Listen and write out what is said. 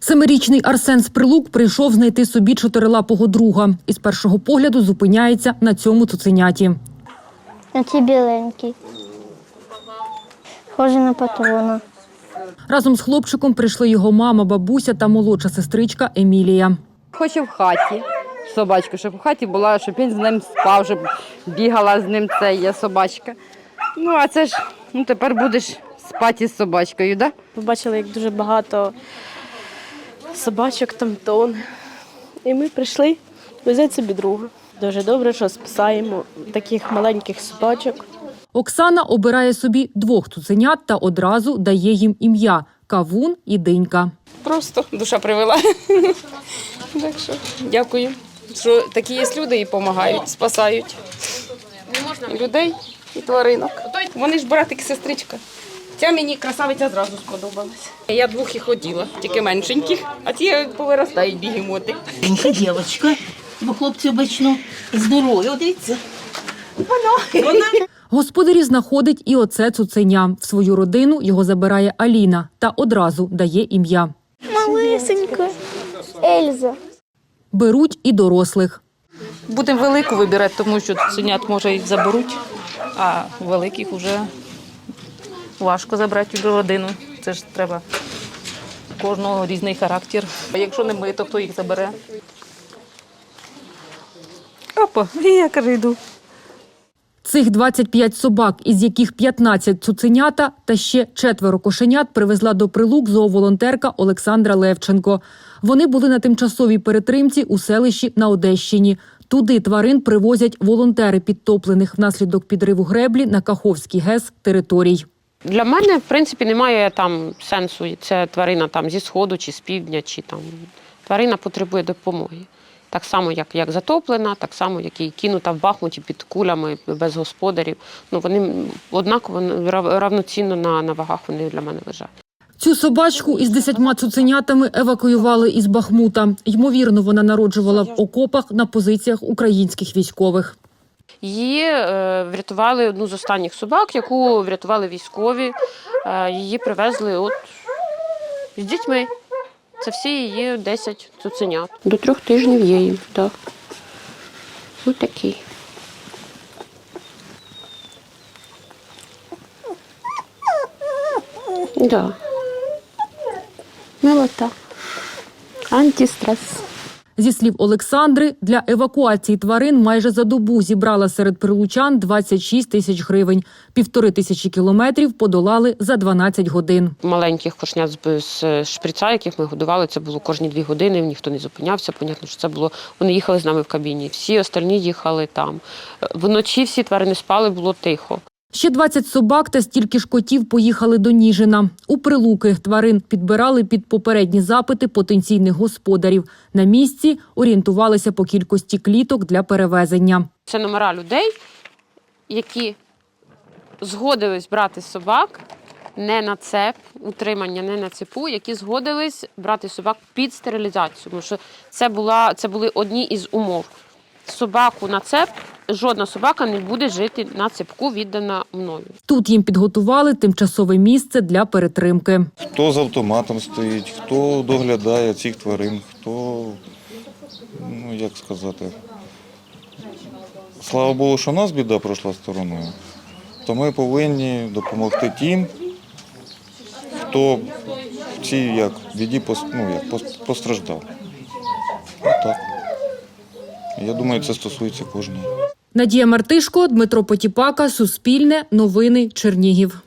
Семирічний Арсен з Прилук прийшов знайти собі чотирилапого друга і з першого погляду зупиняється на цьому цуценяті. Ті біленький. Схожий на патрона. Разом з хлопчиком прийшли його мама, бабуся та молодша сестричка Емілія. Хоче в хаті собачку, щоб в хаті була, щоб він з ним спав, щоб бігала з ним ця є собачка. Ну, а це ж ну, тепер будеш спати з собачкою, так? Да? Побачили, як дуже багато собачок там тон. І ми прийшли взяти собі друга. Дуже добре, що спасаємо таких маленьких собачок. Оксана обирає собі двох цуценят та одразу дає їм ім'я Кавун і Динька. Просто душа привела. Так що дякую, що такі є люди і допомагають, спасають людей і тваринок. Вони ж братик, сестричка. Ця мені красавиця зразу сподобалась. Я двох і ходила, тільки меншеньких, а ті повиростають бігемоти. Інша дівчинка, бо хлопці обично здорові. Дивіться. Вона. Вона. Господарі знаходить і оце цуценя. В свою родину його забирає Аліна та одразу дає ім'я. Малесенька. Ельза. Беруть і дорослих. Будемо велику вибирати, тому що цуценят може і заберуть, а великих вже важко забрати в родину. Це ж треба кожного різний характер. А якщо не ми, то хто їх забере? Опа, і я кажу, йду. Цих 25 собак, із яких 15 цуценята та ще четверо кошенят привезла до прилук зооволонтерка Олександра Левченко. Вони були на тимчасовій перетримці у селищі на Одещині. Туди тварин привозять волонтери підтоплених внаслідок підриву греблі на Каховський ГЕС територій. Для мене, в принципі, немає там сенсу. Це тварина там зі сходу чи з півдня, чи там тварина потребує допомоги. Так само, як, як затоплена, так само, як і кинута в Бахмуті під кулями без господарів. Ну вони однаково равноцінно на, на вагах вони для мене лежать. Цю собачку із десятьма цуценятами евакуювали із Бахмута. Ймовірно, вона народжувала в окопах на позиціях українських військових. Її е, врятували одну з останніх собак, яку врятували військові. Е, її привезли от з дітьми. Це всі її 10 цуценят. До трьох тижнів є їм, так. Ось такий. Да. Милота. Антистрес. Зі слів Олександри, для евакуації тварин майже за добу зібрала серед прилучан 26 тисяч гривень. Півтори тисячі кілометрів подолали за 12 годин. маленьких кошнят з, шприца, яких ми годували, це було кожні дві години, ніхто не зупинявся. Понятно, що це було. Вони їхали з нами в кабіні. Всі остальні їхали там. Вночі всі тварини спали, було тихо. Ще 20 собак та стільки ж котів поїхали до Ніжина. У прилуки тварин підбирали під попередні запити потенційних господарів. На місці орієнтувалися по кількості кліток для перевезення. Це номера людей, які згодились брати собак не на цеп, утримання не на цепу, які згодились брати собак під стерилізацію. Тому що це, була, це були одні із умов. Собаку на цеп, жодна собака не буде жити на цепку, віддана мною. Тут їм підготували тимчасове місце для перетримки. Хто з автоматом стоїть, хто доглядає цих тварин, хто, ну як сказати, слава Богу, що нас біда пройшла стороною, то ми повинні допомогти тим, хто в цій як, біді ну, як, пос- постраждав. Отак. Я думаю, це стосується кожного. Надія Мартишко, Дмитро Потіпака, Суспільне, Новини, Чернігів.